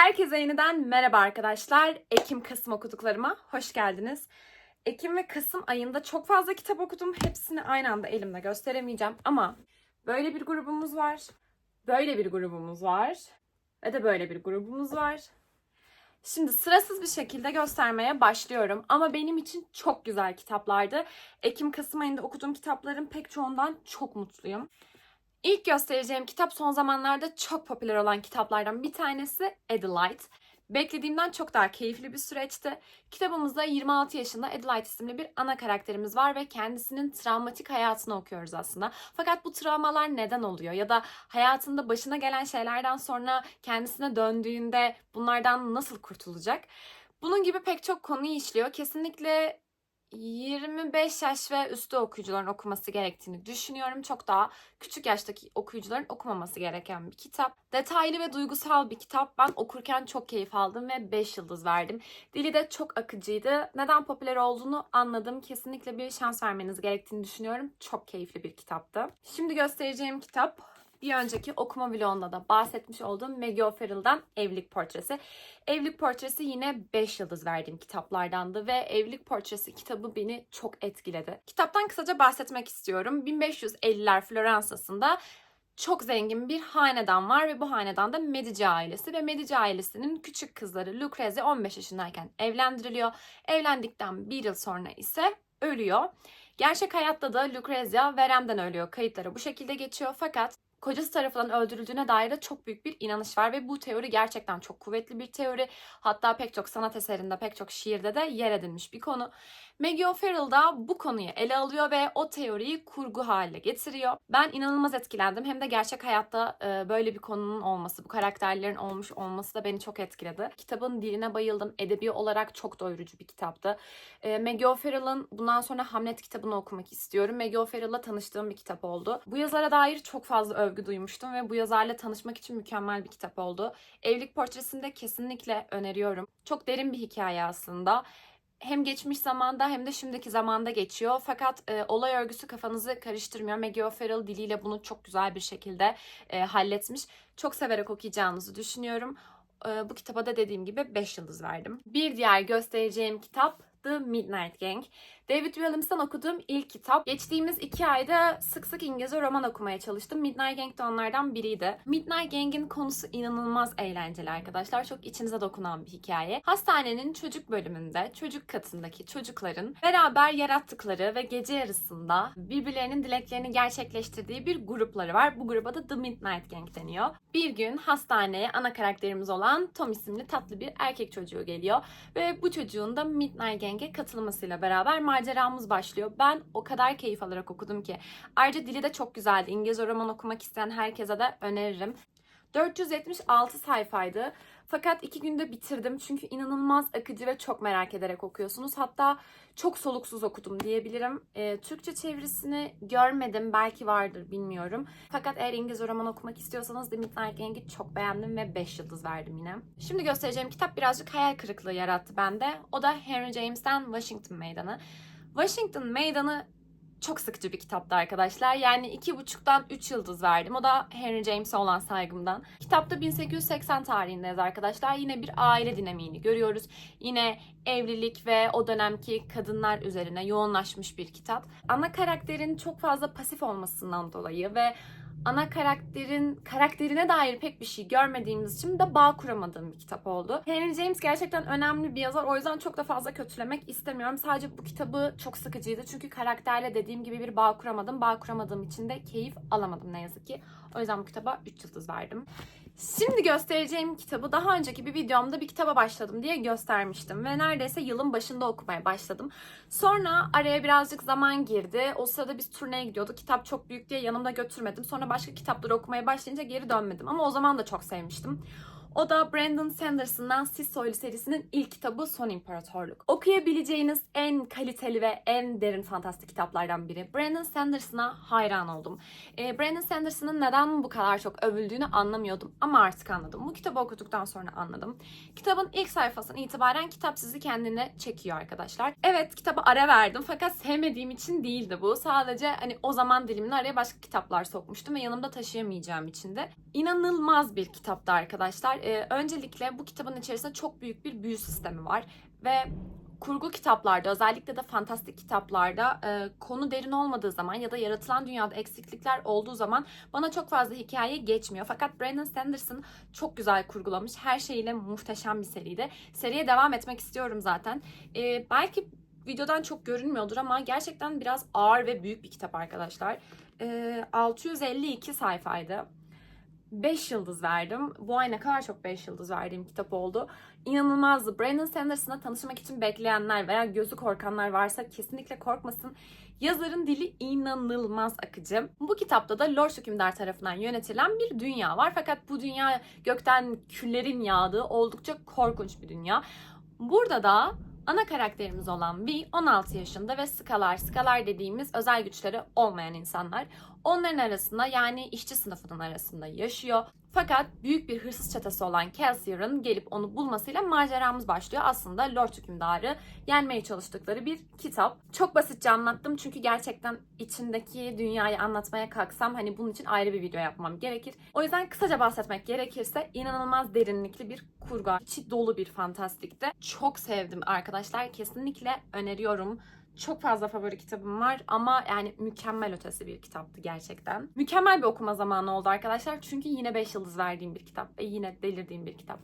Herkese yeniden merhaba arkadaşlar. Ekim-Kasım okuduklarıma hoş geldiniz. Ekim ve Kasım ayında çok fazla kitap okudum. Hepsini aynı anda elimde gösteremeyeceğim ama böyle bir grubumuz var. Böyle bir grubumuz var. Ve de böyle bir grubumuz var. Şimdi sırasız bir şekilde göstermeye başlıyorum ama benim için çok güzel kitaplardı. Ekim-Kasım ayında okuduğum kitapların pek çoğundan çok mutluyum. İlk göstereceğim kitap son zamanlarda çok popüler olan kitaplardan bir tanesi Adelaide. Beklediğimden çok daha keyifli bir süreçti. Kitabımızda 26 yaşında Adelaide isimli bir ana karakterimiz var ve kendisinin travmatik hayatını okuyoruz aslında. Fakat bu travmalar neden oluyor ya da hayatında başına gelen şeylerden sonra kendisine döndüğünde bunlardan nasıl kurtulacak? Bunun gibi pek çok konuyu işliyor. Kesinlikle 25 yaş ve üstü okuyucuların okuması gerektiğini düşünüyorum. Çok daha küçük yaştaki okuyucuların okumaması gereken bir kitap. Detaylı ve duygusal bir kitap. Ben okurken çok keyif aldım ve 5 yıldız verdim. Dili de çok akıcıydı. Neden popüler olduğunu anladım. Kesinlikle bir şans vermeniz gerektiğini düşünüyorum. Çok keyifli bir kitaptı. Şimdi göstereceğim kitap bir önceki okuma vlogunda da bahsetmiş olduğum Maggie O'Farrell'dan Evlilik Portresi. Evlilik Portresi yine 5 yıldız verdiğim kitaplardandı ve Evlilik Portresi kitabı beni çok etkiledi. Kitaptan kısaca bahsetmek istiyorum. 1550'ler Floransa'sında çok zengin bir hanedan var ve bu hanedanda Medici ailesi ve Medici ailesinin küçük kızları Lucrezia 15 yaşındayken evlendiriliyor. Evlendikten bir yıl sonra ise ölüyor. Gerçek hayatta da Lucrezia veremden ölüyor. Kayıtları bu şekilde geçiyor fakat kocası tarafından öldürüldüğüne dair de çok büyük bir inanış var ve bu teori gerçekten çok kuvvetli bir teori. Hatta pek çok sanat eserinde, pek çok şiirde de yer edilmiş bir konu. Maggie O'Farrell da bu konuyu ele alıyor ve o teoriyi kurgu haline getiriyor. Ben inanılmaz etkilendim. Hem de gerçek hayatta e, böyle bir konunun olması, bu karakterlerin olmuş olması da beni çok etkiledi. Kitabın diline bayıldım. Edebi olarak çok doyurucu bir kitaptı. E, Maggie O'Farrell'ın bundan sonra Hamlet kitabını okumak istiyorum. Maggie O'Farrell'la tanıştığım bir kitap oldu. Bu yazara dair çok fazla övgü duymuştum ve bu yazarla tanışmak için mükemmel bir kitap oldu. Evlilik portresini de kesinlikle öneriyorum. Çok derin bir hikaye aslında hem geçmiş zamanda hem de şimdiki zamanda geçiyor. Fakat e, olay örgüsü kafanızı karıştırmıyor. Maggie O'Farrell diliyle bunu çok güzel bir şekilde e, halletmiş. Çok severek okuyacağınızı düşünüyorum. E, bu kitaba da dediğim gibi 5 yıldız verdim. Bir diğer göstereceğim kitap The Midnight Gang. David Williams'tan okuduğum ilk kitap. Geçtiğimiz iki ayda sık sık İngilizce roman okumaya çalıştım. Midnight Gang de onlardan biriydi. Midnight Gang'in konusu inanılmaz eğlenceli arkadaşlar. Çok içinize dokunan bir hikaye. Hastanenin çocuk bölümünde çocuk katındaki çocukların beraber yarattıkları ve gece yarısında birbirlerinin dileklerini gerçekleştirdiği bir grupları var. Bu gruba da The Midnight Gang deniyor. Bir gün hastaneye ana karakterimiz olan Tom isimli tatlı bir erkek çocuğu geliyor. Ve bu çocuğun da Midnight Gang'e katılmasıyla beraber maceramız başlıyor. Ben o kadar keyif alarak okudum ki. Ayrıca dili de çok güzeldi. İngilizce roman okumak isteyen herkese de öneririm. 476 sayfaydı. Fakat iki günde bitirdim çünkü inanılmaz akıcı ve çok merak ederek okuyorsunuz. Hatta çok soluksuz okudum diyebilirim. E, Türkçe çevirisini görmedim. Belki vardır bilmiyorum. Fakat eğer İngilizce roman okumak istiyorsanız The Midnight Gang'i çok beğendim ve 5 yıldız verdim yine. Şimdi göstereceğim kitap birazcık hayal kırıklığı yarattı bende. O da Henry James'ten Washington Meydanı. Washington Meydanı çok sıkıcı bir kitaptı arkadaşlar. Yani iki buçuktan 3 yıldız verdim. O da Henry James'e olan saygımdan. Kitapta 1880 tarihindeyiz arkadaşlar. Yine bir aile dinamiğini görüyoruz. Yine evlilik ve o dönemki kadınlar üzerine yoğunlaşmış bir kitap. Ana karakterin çok fazla pasif olmasından dolayı ve ana karakterin karakterine dair pek bir şey görmediğimiz için de bağ kuramadığım bir kitap oldu. Henry James gerçekten önemli bir yazar. O yüzden çok da fazla kötülemek istemiyorum. Sadece bu kitabı çok sıkıcıydı. Çünkü karakterle dediğim gibi bir bağ kuramadım. Bağ kuramadığım için de keyif alamadım ne yazık ki. O yüzden bu kitaba 3 yıldız verdim. Şimdi göstereceğim kitabı daha önceki bir videomda bir kitaba başladım diye göstermiştim ve neredeyse yılın başında okumaya başladım. Sonra araya birazcık zaman girdi. O sırada biz turneye gidiyorduk. Kitap çok büyük diye yanımda götürmedim. Sonra başka kitapları okumaya başlayınca geri dönmedim ama o zaman da çok sevmiştim. O da Brandon Sanderson'dan Siz Soylu serisinin ilk kitabı Son İmparatorluk. Okuyabileceğiniz en kaliteli ve en derin fantastik kitaplardan biri. Brandon Sanderson'a hayran oldum. E, Brandon Sanderson'ın neden bu kadar çok övüldüğünü anlamıyordum ama artık anladım. Bu kitabı okuduktan sonra anladım. Kitabın ilk sayfasından itibaren kitap sizi kendine çekiyor arkadaşlar. Evet kitaba ara verdim fakat sevmediğim için değildi bu. Sadece hani o zaman dilimini araya başka kitaplar sokmuştum ve yanımda taşıyamayacağım için de. İnanılmaz bir kitaptı arkadaşlar e, öncelikle bu kitabın içerisinde çok büyük bir büyü sistemi var ve kurgu kitaplarda özellikle de fantastik kitaplarda e, konu derin olmadığı zaman ya da yaratılan dünyada eksiklikler olduğu zaman bana çok fazla hikaye geçmiyor. Fakat Brandon Sanderson çok güzel kurgulamış. Her şeyiyle muhteşem bir seriydi. Seriye devam etmek istiyorum zaten. E, belki videodan çok görünmüyordur ama gerçekten biraz ağır ve büyük bir kitap arkadaşlar. E, 652 sayfaydı. 5 yıldız verdim. Bu ay ne kadar çok 5 yıldız verdiğim kitap oldu. İnanılmazdı. Brandon Sanderson'la tanışmak için bekleyenler veya gözü korkanlar varsa kesinlikle korkmasın. Yazarın dili inanılmaz akıcı. Bu kitapta da Lord Hükümdar tarafından yönetilen bir dünya var. Fakat bu dünya gökten küllerin yağdığı oldukça korkunç bir dünya. Burada da ana karakterimiz olan V 16 yaşında ve skalar, skalar dediğimiz özel güçleri olmayan insanlar. Onların arasında yani işçi sınıfının arasında yaşıyor. Fakat büyük bir hırsız çetesi olan Kelsier'ın gelip onu bulmasıyla maceramız başlıyor. Aslında Lord Hükümdar'ı yenmeye çalıştıkları bir kitap. Çok basitçe anlattım çünkü gerçekten içindeki dünyayı anlatmaya kalksam hani bunun için ayrı bir video yapmam gerekir. O yüzden kısaca bahsetmek gerekirse inanılmaz derinlikli bir kurgu. içi dolu bir fantastikte. Çok sevdim arkadaşlar. Kesinlikle öneriyorum. Çok fazla favori kitabım var ama yani mükemmel ötesi bir kitaptı gerçekten. Mükemmel bir okuma zamanı oldu arkadaşlar. Çünkü yine 5 yıldız verdiğim bir kitap ve yine delirdiğim bir kitap.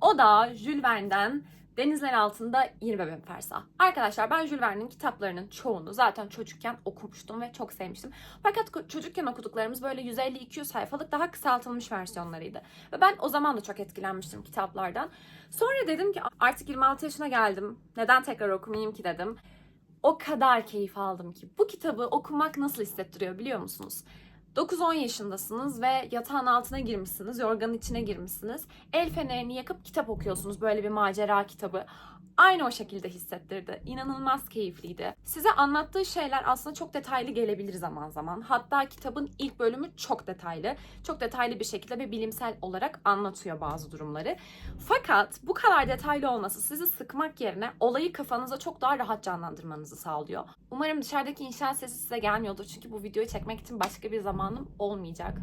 O da Jules Verne'den Denizler Altında 20 bin fersah. Arkadaşlar ben Jules Verne'in kitaplarının çoğunu zaten çocukken okumuştum ve çok sevmiştim. Fakat çocukken okuduklarımız böyle 150-200 sayfalık daha kısaltılmış versiyonlarıydı. Ve ben o zaman da çok etkilenmiştim kitaplardan. Sonra dedim ki artık 26 yaşına geldim. Neden tekrar okumayayım ki dedim o kadar keyif aldım ki. Bu kitabı okumak nasıl hissettiriyor biliyor musunuz? 9-10 yaşındasınız ve yatağın altına girmişsiniz, yorganın içine girmişsiniz. El fenerini yakıp kitap okuyorsunuz. Böyle bir macera kitabı. Aynı o şekilde hissettirdi. İnanılmaz keyifliydi. Size anlattığı şeyler aslında çok detaylı gelebilir zaman zaman. Hatta kitabın ilk bölümü çok detaylı. Çok detaylı bir şekilde ve bilimsel olarak anlatıyor bazı durumları. Fakat bu kadar detaylı olması sizi sıkmak yerine olayı kafanıza çok daha rahat canlandırmanızı sağlıyor. Umarım dışarıdaki inşaat sesi size gelmiyordur çünkü bu videoyu çekmek için başka bir zamanım olmayacak.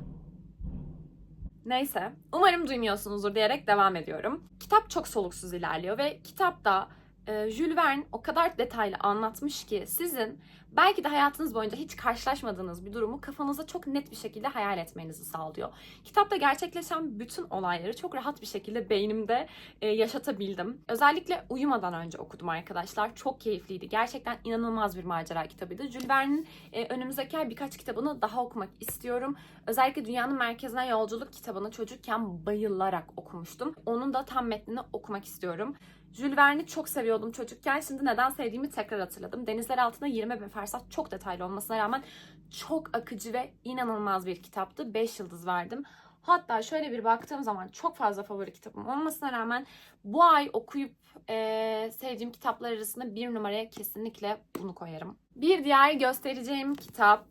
Neyse, umarım duymuyorsunuzdur diyerek devam ediyorum. Kitap çok soluksuz ilerliyor ve kitapta e, Jules Verne o kadar detaylı anlatmış ki sizin belki de hayatınız boyunca hiç karşılaşmadığınız bir durumu kafanızda çok net bir şekilde hayal etmenizi sağlıyor. Kitapta gerçekleşen bütün olayları çok rahat bir şekilde beynimde e, yaşatabildim. Özellikle uyumadan önce okudum arkadaşlar. Çok keyifliydi. Gerçekten inanılmaz bir macera kitabıydı. Jules Verne'in e, önümüzdeki ay birkaç kitabını daha okumak istiyorum. Özellikle Dünyanın Merkezine Yolculuk kitabını çocukken bayılarak okumuştum. Onun da tam metnini okumak istiyorum. Jules Verne'i çok seviyordum çocukken. Şimdi neden sevdiğimi tekrar hatırladım. Denizler Altında 20 bin fersah çok detaylı olmasına rağmen çok akıcı ve inanılmaz bir kitaptı. 5 yıldız verdim. Hatta şöyle bir baktığım zaman çok fazla favori kitabım olmasına rağmen bu ay okuyup e, sevdiğim kitaplar arasında bir numaraya kesinlikle bunu koyarım. Bir diğer göstereceğim kitap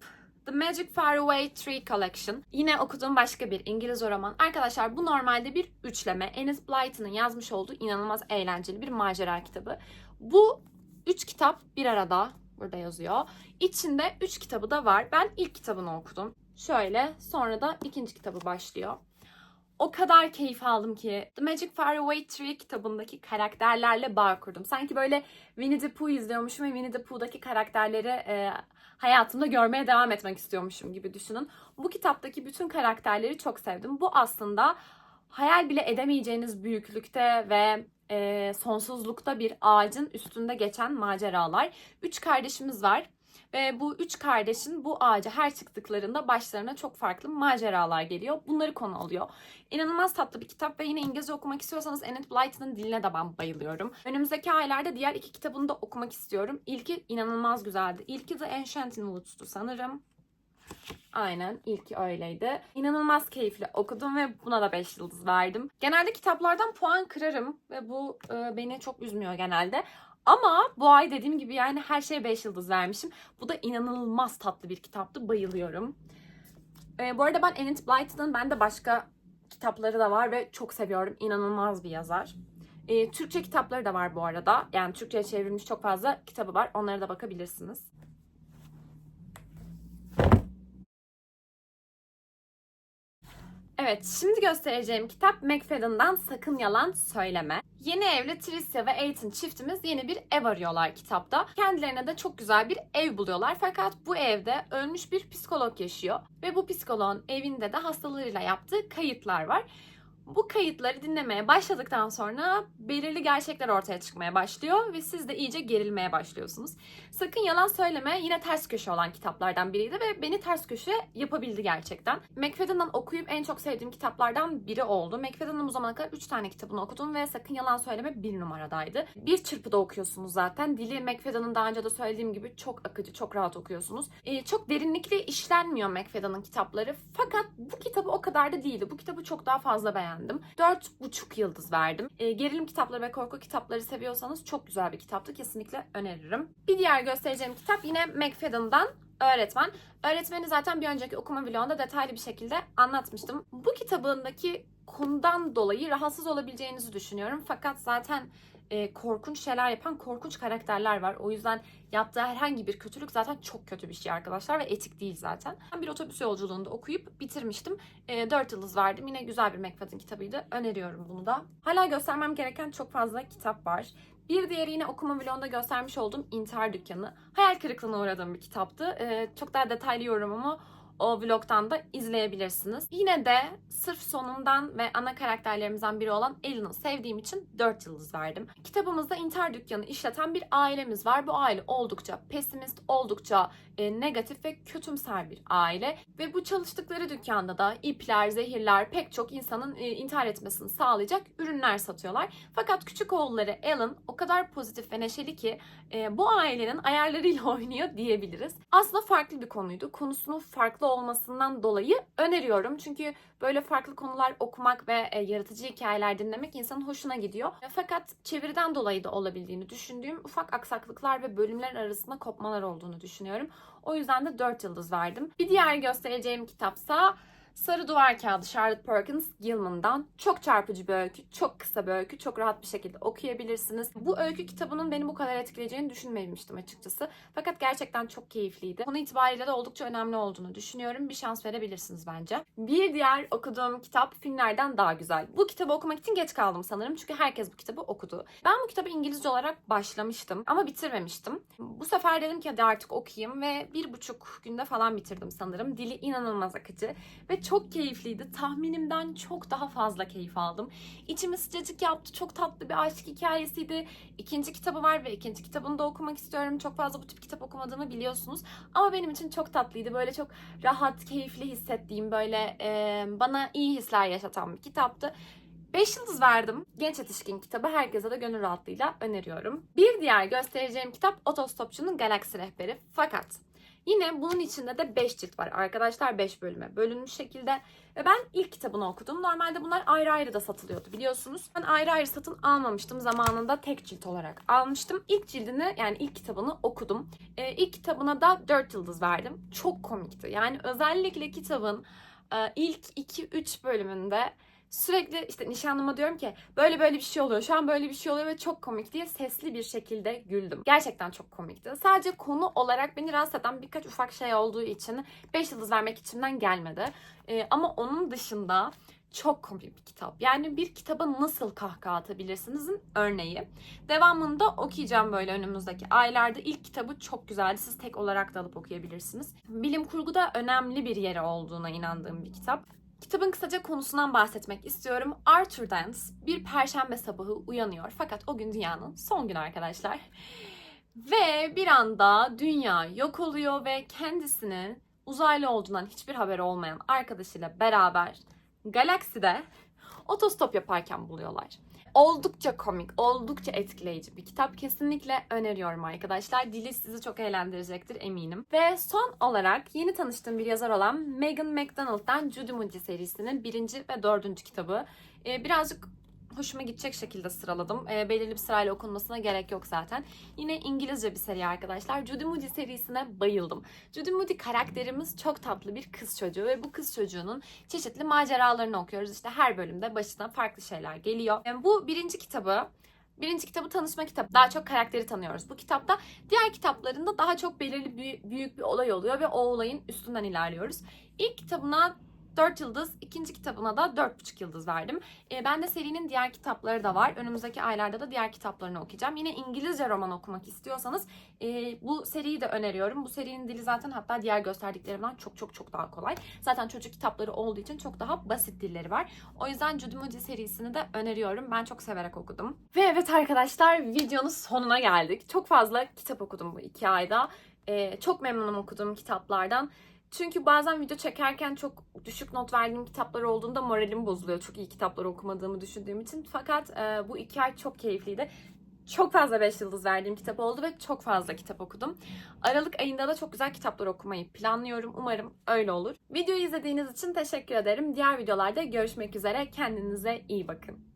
The Magic Faraway Tree Collection. Yine okuduğum başka bir İngiliz roman. Arkadaşlar bu normalde bir üçleme. Ennis Blyton'ın yazmış olduğu inanılmaz eğlenceli bir macera kitabı. Bu üç kitap bir arada burada yazıyor. İçinde üç kitabı da var. Ben ilk kitabını okudum. Şöyle sonra da ikinci kitabı başlıyor. O kadar keyif aldım ki The Magic Faraway Tree kitabındaki karakterlerle bağ kurdum. Sanki böyle Winnie the Pooh izliyormuşum ve Winnie the Pooh'daki karakterleri e, hayatımda görmeye devam etmek istiyormuşum gibi düşünün. Bu kitaptaki bütün karakterleri çok sevdim. Bu aslında hayal bile edemeyeceğiniz büyüklükte ve e, sonsuzlukta bir ağacın üstünde geçen maceralar. Üç kardeşimiz var. Ve bu üç kardeşin bu ağaca her çıktıklarında başlarına çok farklı maceralar geliyor. Bunları konu alıyor. İnanılmaz tatlı bir kitap ve yine İngilizce okumak istiyorsanız Enid Blyton'ın diline de ben bayılıyorum. Önümüzdeki aylarda diğer iki kitabını da okumak istiyorum. İlki inanılmaz güzeldi. İlki de Enchanted Woods'tu sanırım. Aynen ilki öyleydi. İnanılmaz keyifli okudum ve buna da 5 yıldız verdim. Genelde kitaplardan puan kırarım ve bu e, beni çok üzmüyor genelde. Ama bu ay dediğim gibi yani her şeye 5 yıldız vermişim. Bu da inanılmaz tatlı bir kitaptı. Bayılıyorum. E, bu arada ben Enid Blyton'ın ben de başka kitapları da var ve çok seviyorum. İnanılmaz bir yazar. E, Türkçe kitapları da var bu arada. Yani Türkçe'ye çevrilmiş çok fazla kitabı var. Onlara da bakabilirsiniz. Evet, şimdi göstereceğim kitap McFadden'dan Sakın Yalan Söyleme. Yeni evli Tricia ve Ethan çiftimiz yeni bir ev arıyorlar kitapta. Kendilerine de çok güzel bir ev buluyorlar. Fakat bu evde ölmüş bir psikolog yaşıyor. Ve bu psikoloğun evinde de hastalarıyla yaptığı kayıtlar var. Bu kayıtları dinlemeye başladıktan sonra belirli gerçekler ortaya çıkmaya başlıyor ve siz de iyice gerilmeye başlıyorsunuz. Sakın yalan söyleme yine ters köşe olan kitaplardan biriydi ve beni ters köşe yapabildi gerçekten. McFadden'dan okuyup en çok sevdiğim kitaplardan biri oldu. McFadden'ın bu zamana kadar 3 tane kitabını okudum ve Sakın Yalan Söyleme bir numaradaydı. Bir çırpıda okuyorsunuz zaten. Dili McFadden'ın daha önce de söylediğim gibi çok akıcı, çok rahat okuyorsunuz. Ee, çok derinlikli işlenmiyor McFadden'ın kitapları. Fakat bu kitabı o kadar da değildi. Bu kitabı çok daha fazla beğendim. 4,5 yıldız verdim. Ee, gerilim kitapları ve korku kitapları seviyorsanız çok güzel bir kitaptı. Kesinlikle öneririm. Bir diğer göstereceğim kitap yine McFadden'dan Öğretmen. Öğretmeni zaten bir önceki okuma vlogunda detaylı bir şekilde anlatmıştım. Bu kitabındaki konudan dolayı rahatsız olabileceğinizi düşünüyorum. Fakat zaten e, korkunç şeyler yapan korkunç karakterler var. O yüzden yaptığı herhangi bir kötülük zaten çok kötü bir şey arkadaşlar ve etik değil zaten. Ben bir otobüs yolculuğunda okuyup bitirmiştim. E, 4 yıldız verdim. Yine güzel bir McFadden kitabıydı. Öneriyorum bunu da. Hala göstermem gereken çok fazla kitap var. Bir diğeri yine okuma vlogunda göstermiş olduğum İntihar Dükkanı. Hayal kırıklığına uğradığım bir kitaptı. Ee, çok daha detaylı yorumumu o vlogdan da izleyebilirsiniz. Yine de sırf sonundan ve ana karakterlerimizden biri olan Ellen'ı sevdiğim için 4 yıldız verdim. Kitabımızda intihar dükkanı işleten bir ailemiz var. Bu aile oldukça pesimist, oldukça e, negatif ve kötümser bir aile. Ve bu çalıştıkları dükkanda da ipler, zehirler, pek çok insanın e, intihar etmesini sağlayacak ürünler satıyorlar. Fakat küçük oğulları Alan o kadar pozitif ve neşeli ki e, bu ailenin ayarlarıyla oynuyor diyebiliriz. Aslında farklı bir konuydu. Konusunun farklı olmasından dolayı öneriyorum. Çünkü böyle farklı konular okumak ve e, yaratıcı hikayeler dinlemek insanın hoşuna gidiyor. E, fakat çeviriden dolayı da olabildiğini düşündüğüm ufak aksaklıklar ve bölümler arasında kopmalar olduğunu düşünüyorum. O yüzden de 4 yıldız verdim. Bir diğer göstereceğim kitapsa Sarı Duvar Kağıdı Charlotte Perkins Gilman'dan. Çok çarpıcı bir öykü, çok kısa bir öykü, çok rahat bir şekilde okuyabilirsiniz. Bu öykü kitabının beni bu kadar etkileyeceğini düşünmemiştim açıkçası. Fakat gerçekten çok keyifliydi. Konu itibariyle de oldukça önemli olduğunu düşünüyorum. Bir şans verebilirsiniz bence. Bir diğer okuduğum kitap filmlerden daha güzel. Bu kitabı okumak için geç kaldım sanırım çünkü herkes bu kitabı okudu. Ben bu kitabı İngilizce olarak başlamıştım ama bitirmemiştim. Bu sefer dedim ki hadi artık okuyayım ve bir buçuk günde falan bitirdim sanırım. Dili inanılmaz akıcı ve çok keyifliydi. Tahminimden çok daha fazla keyif aldım. İçimi sıcacık yaptı. Çok tatlı bir aşk hikayesiydi. İkinci kitabı var ve ikinci kitabını da okumak istiyorum. Çok fazla bu tip kitap okumadığımı biliyorsunuz. Ama benim için çok tatlıydı. Böyle çok rahat, keyifli hissettiğim, böyle e, bana iyi hisler yaşatan bir kitaptı. 5 yıldız verdim. Genç yetişkin kitabı herkese de gönül rahatlığıyla öneriyorum. Bir diğer göstereceğim kitap Otostopçunun Galaksi Rehberi. Fakat Yine bunun içinde de 5 cilt var arkadaşlar 5 bölüme bölünmüş şekilde. Ve ben ilk kitabını okudum. Normalde bunlar ayrı ayrı da satılıyordu biliyorsunuz. Ben ayrı ayrı satın almamıştım. Zamanında tek cilt olarak almıştım. İlk cildini yani ilk kitabını okudum. Ee, ilk kitabına da 4 yıldız verdim. Çok komikti. Yani özellikle kitabın e, ilk 2-3 bölümünde sürekli işte nişanlıma diyorum ki böyle böyle bir şey oluyor. Şu an böyle bir şey oluyor ve çok komik diye sesli bir şekilde güldüm. Gerçekten çok komikti. Sadece konu olarak beni rahatsız eden birkaç ufak şey olduğu için 5 yıldız vermek içimden gelmedi. Ee, ama onun dışında çok komik bir kitap. Yani bir kitaba nasıl kahkaha atabilirsinizin örneği. Devamında okuyacağım böyle önümüzdeki aylarda. İlk kitabı çok güzeldi. Siz tek olarak da alıp okuyabilirsiniz. Bilim kurguda önemli bir yeri olduğuna inandığım bir kitap. Kitabın kısaca konusundan bahsetmek istiyorum. Arthur Dance bir perşembe sabahı uyanıyor. Fakat o gün dünyanın son günü arkadaşlar. Ve bir anda dünya yok oluyor ve kendisinin uzaylı olduğundan hiçbir haberi olmayan arkadaşıyla beraber galakside otostop yaparken buluyorlar. Oldukça komik, oldukça etkileyici bir kitap. Kesinlikle öneriyorum arkadaşlar. Dili sizi çok eğlendirecektir eminim. Ve son olarak yeni tanıştığım bir yazar olan Megan McDonald'dan Judy Moody serisinin birinci ve dördüncü kitabı. Ee, birazcık hoşuma gidecek şekilde sıraladım. E, belirli bir sırayla okunmasına gerek yok zaten. Yine İngilizce bir seri arkadaşlar. Judy Moody serisine bayıldım. Judy Moody karakterimiz çok tatlı bir kız çocuğu ve bu kız çocuğunun çeşitli maceralarını okuyoruz. İşte her bölümde başına farklı şeyler geliyor. Yani bu birinci kitabı Birinci kitabı tanışma kitabı. Daha çok karakteri tanıyoruz. Bu kitapta diğer kitaplarında daha çok belirli büyük bir olay oluyor ve o olayın üstünden ilerliyoruz. İlk kitabına 4 yıldız. İkinci kitabına da 4,5 yıldız verdim. E, ben de serinin diğer kitapları da var. Önümüzdeki aylarda da diğer kitaplarını okuyacağım. Yine İngilizce roman okumak istiyorsanız e, bu seriyi de öneriyorum. Bu serinin dili zaten hatta diğer gösterdiklerimden çok çok çok daha kolay. Zaten çocuk kitapları olduğu için çok daha basit dilleri var. O yüzden Judy serisini de öneriyorum. Ben çok severek okudum. Ve evet arkadaşlar videonun sonuna geldik. Çok fazla kitap okudum bu iki ayda. Ee, çok memnunum okuduğum kitaplardan. Çünkü bazen video çekerken çok düşük not verdiğim kitaplar olduğunda moralim bozuluyor. Çok iyi kitaplar okumadığımı düşündüğüm için. Fakat e, bu iki ay çok keyifliydi. Çok fazla 5 yıldız verdiğim kitap oldu ve çok fazla kitap okudum. Aralık ayında da çok güzel kitaplar okumayı planlıyorum. Umarım öyle olur. Videoyu izlediğiniz için teşekkür ederim. Diğer videolarda görüşmek üzere. Kendinize iyi bakın.